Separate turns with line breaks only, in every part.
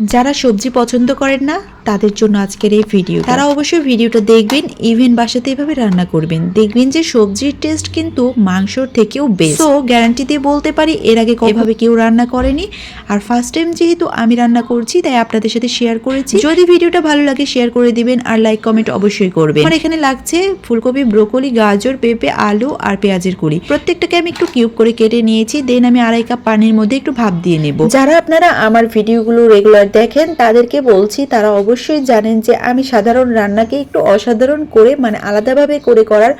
যারা সবজি পছন্দ করেন না তাদের জন্য আজকের এই ভিডিও তারা অবশ্যই ভিডিওটা দেখবেন ইভেন বাসাতে এভাবে রান্না করবেন। দেখবেন যে সবজির টেস্ট কিন্তু মাংসর থেকেও বেস্ট সো গ্যারান্টি দিয়ে বলতে পারি এর আগে এভাবে কেউ রান্না করেনি। আর ফার্স্ট টাইম যেহেতু আমি রান্না করছি তাই আপনাদের সাথে শেয়ার করেছি। যদি ভিডিওটা ভালো লাগে শেয়ার করে দিবেন আর লাইক কমেন্ট অবশ্যই করবেন। আমার এখানে লাগছে ফুলকপি ব্রোকলি গাজর পেঁপে আলু আর পেঁয়াজের কুড়ি। প্রত্যেকটাকে আমি একটু কিউব করে কেটে নিয়েছি দেন আমি আড়াই কাপ পানির মধ্যে একটু ভাপ দিয়ে নেব। যারা আপনারা আমার ভিডিওগুলো রেগুলার দেখেন, তাদেরকে বলছি, তারা অবশ্যই জানেন যে আমি সাধারণ রান্নাকে একটু অসাধারণ করে মানে আলাদাভাবে করে করার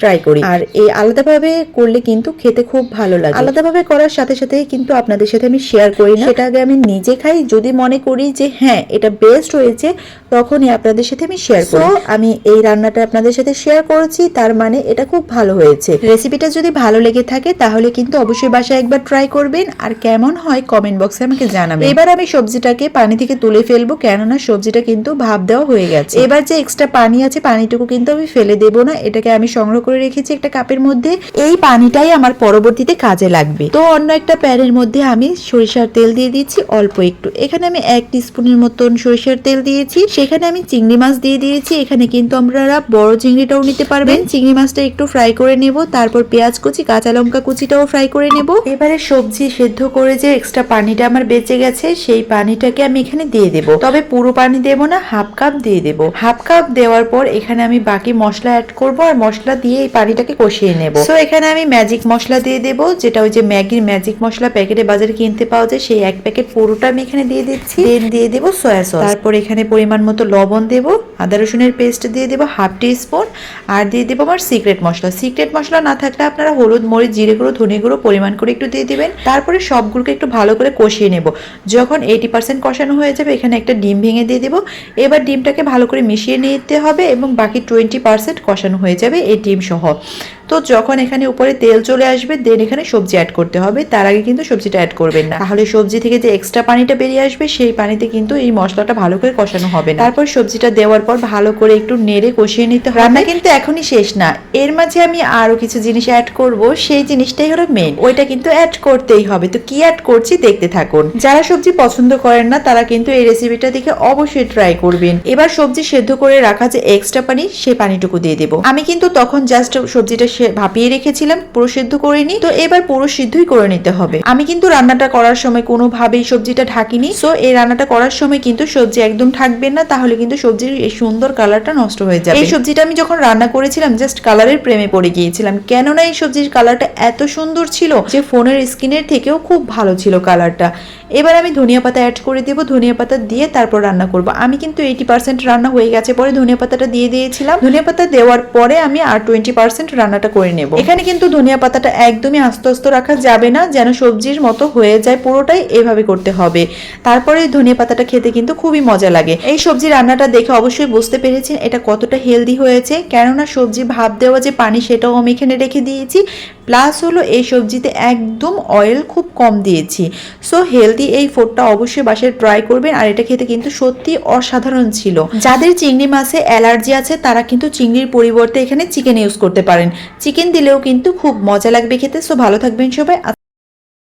ট্রাই করি। আর এই আলাদাভাবে করলে কিন্তু খেতে খুব ভালো লাগে। আলাদাভাবে করার সাথে সাথে কিন্তু আপনাদের সাথে আমি শেয়ার করি না। সেটা আগে আমি নিজে খাই যদি মনে করি যে হ্যাঁ এটা বেস্ট হয়েছে তখনই আপনাদের সাথে আমি শেয়ার করি। আমি এই রান্নাটা আপনাদের সাথে শেয়ার করেছি তার মানে এটা খুব ভালো হয়েছে। রেসিপিটা যদি ভালো লেগে থাকে তাহলে কিন্তু অবশ্যই বাসায় একবার ট্রাই করবেন। আর কেমন হয় কমেন্ট বক্সে আমাকে জানাবেন। এবার আমি সবজিটাকে পানি থেকে তুলে ফেলব কেননা সবজিটা কিন্তু ভাব দেওয়া হয়ে গেছে। এবার যে এক্সট্রা পানি আছে পানিটুকু কিন্তু আমি ফেলে দেবো না। এটাকে আমি সংগ্রহ করে রেখেছি একটা কাপের মধ্যে, এই পানিটাই আমার পরবর্তীতে কাজে লাগবে। তো অন্য একটা প্যানের মধ্যে আমি সরিষার তেল দিয়ে দিয়েছি অল্প একটু। এখানে আমি এক স্পুনের মতন সরিষার তেল দিয়েছি। সেখানে আমি চিংড়ি মাছ দিয়ে দিয়েছি। এখানে কিন্তু আপনারা বড় চিংড়িটাও নিতে পারবেন। চিংড়ি মাছটা একটু ফ্রাই করে নেব। তারপর পেঁয়াজ কুচি, কাঁচা লঙ্কা কুচিটাও ফ্রাই করে নেব। এবারে সবজি সেদ্ধ করে যে এক্সট্রা পানিটা আমার বেঁচে গেছে, সেই পানিটাকে আমি এখানে দিয়ে দেব। তবে পুরো পানি দেব না, হাফ কাপ দিয়ে দেব। হাফ কাপ দেওয়ার পর এখানে আমি বাকি মশলা অ্যাড করব। আর মশলা দিয়ে এই পানিটাকে কষিয়ে নেব। তো এখানে আমি ম্যাজিক মশলা দিয়ে দেব যেটা ওই যে ম্যাগির ম্যাজিক মশলা প্যাকেটে বাজারে কিনতে পাওয়া যায় সেই এক প্যাকেট পুরোটা আমি এখানে দিয়ে দিচ্ছি। দেন দিয়ে দেব সয়া সস তারপর এখানে পরিমাণ মতো লবণ দেব আদা রসুনের পেস্ট দিয়ে দেব হাফ টি স্পুন আর দিয়ে দেবো আমার সিক্রেট মশলা। সিক্রেট মশলা না থাকলে আপনারা হলুদ মরিচ জিরে গুঁড়ো ধনে গুঁড়ো পরিমাণ করে একটু দিয়ে দিবেন। তারপরে সবগুলোকে একটু ভালো করে কষিয়ে নেব। যখন এইটি পার্সেন্ট কষানো হয়ে যাবে এখানে একটা ডিম ভেঙে দিয়ে দেবো। এবার ডিমটাকে ভালো করে মিশিয়ে নিতে হবে এবং বাকি টোয়েন্টি পার্সেন্ট কষানো হয়ে যাবে এই ডিম іншого. তো যখন এখানে উপরে তেল চলে আসবে দেন এখানে সবজি অ্যাড করতে হবে। তার আগে কিন্তু সবজিটা অ্যাড করবেন না। তাহলে সবজি থেকে যে এক্সট্রা পানিটা বেরিয়ে আসবে, সেই পানিতে কিন্তু এই মশলাটা ভালো করে কষানো হবে না। তারপর সবজিটা দেওয়ার পর ভালো করে একটু নেড়ে কষিয়ে নিতে হবে। রান্না কিন্তু এখনই শেষ না। এর মাঝে আমি আরও কিছু জিনিস অ্যাড করব। সেই জিনিসটাই হলো মেন ওইটা কিন্তু অ্যাড করতেই হবে। তো কি অ্যাড করছি দেখতে থাকুন। যারা সবজি পছন্দ করেন না, তারা কিন্তু এই রেসিপিটা দেখে অবশ্যই ট্রাই করবেন। এবার সবজি সেদ্ধ করে রাখা যে এক্সট্রা পানি সেই পানিটুকু দিয়ে দেবো। আমি কিন্তু তখন জাস্ট সবজিটা ভাপিয়ে রেখেছিলাম, পুরো সিদ্ধ করিনি, তো এবার পুরো সিদ্ধই করে নিতে হবে। আমি কিন্তু রান্নাটা করার সময় কোনোভাবেই সবজিটা ঢাকিনি সো এই রান্নাটা করার সময় কিন্তু সবজি একদম থাকবে না, তাহলে কিন্তু সবজির এই সুন্দর কালারটা নষ্ট হয়ে যাবে। এই সবজিটা আমি যখন রান্না করেছিলাম জাস্ট কালারের প্রেমে পড়ে গিয়েছিলাম। কেননা এই সবজির কালারটা এত সুন্দর ছিল যে ফোনের স্ক্রিনের থেকেও খুব ভালো ছিল কালারটা এবার আমি ধনিয়া পাতা অ্যাড করে দেবো, ধনিয়া পাতা দিয়ে তারপর রান্না করব। আমি কিন্তু এইটি পার্সেন্ট রান্না হয়ে গেছে, পরে ধনিয়া পাতাটা দিয়ে দিয়েছিলাম। ধনিয়া পাতা দেওয়ার পরে আমি আর টোয়েন্টি পার্সেন্ট রান্নাটা করে নেব। এখানে কিন্তু ধনিয়া পাতাটা একদমই আস্তে আস্তে রাখা যাবে না, যেন সবজির মতো হয়ে যায়, পুরোটাই এভাবে করতে হবে। তারপরে ধনিয়া পাতাটা খেতে কিন্তু খুবই মজা লাগে। এই সবজি রান্নাটা দেখে অবশ্যই বুঝতে পেরেছেন এটা কতটা হেলদি হয়েছে। কেননা সবজি ভাব দেওয়া যে পানি, সেটাও আমি এখানে রেখে দিয়েছি। প্লাস হলো এই সবজিতে একদম অয়েল খুব কম দিয়েছি। সো হেলদি এই ফুডটা অবশ্যই বাসায় ট্রাই করবেন। আর এটা খেতে কিন্তু সত্যি অসাধারণ ছিল। যাদের চিংড়ি মাছে অ্যালার্জি আছে, তারা কিন্তু চিংড়ির পরিবর্তে এখানে চিকেন ইউজ করতে পারেন। চিকেন দিলেও কিন্তু খুব মজা লাগবে খেতে। সো ভালো থাকবেন সবাই।